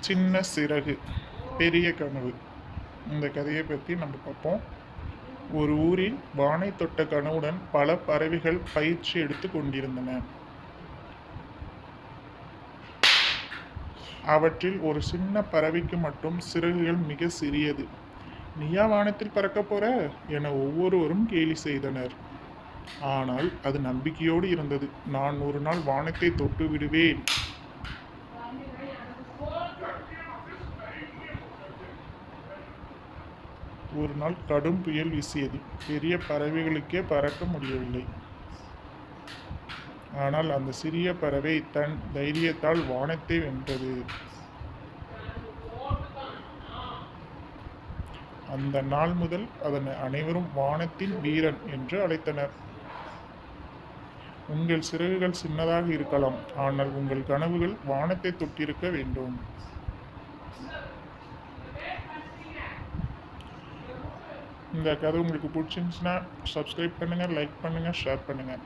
சின்ன சிறகு பெரிய கனவு. இந்த கதையை பற்றி நம்ம பார்ப்போம். ஒரு ஊரில் வானை தொட்ட கனவுடன் பல பறவைகள் பயிற்சி எடுத்து கொண்டிருந்தன. அவற்றில் ஒரு சின்ன பறவைக்கு மட்டும் சிறகுகள் மிக சிறியது. நீயா வானத்தில் பறக்க போற? என ஒவ்வொருவரும் கேலி செய்தனர். ஆனால் அது நம்பிக்கையோடு இருந்தது. நான் ஒரு நாள் வானத்தை தொட்டு விடுவேன். ஒரு நாள் கடும் புயல் வீசியது. பெரிய பறவைகளுக்கே பறக்க முடியவில்லை. ஆனால் அந்த சிறிய பறவை தன் தைரியத்தால் வானத்தை வென்றது. அந்த நாள் முதல் அதனை அனைவரும் வானத்தின் வீரன் என்று அழைத்தனர். உங்கள் சிறகுகள் சின்னதாக இருக்கலாம். ஆனால் உங்கள் கனவுகள் வானத்தை தொட்டிருக்க வேண்டும். இந்த கதை உங்களுக்கு பிடிச்சிருந்துச்சுன்னா சப்ஸ்கிரைப் பண்ணுங்கள் லைக் பண்ணுங்கள் ஷேர் பண்ணுங்கள்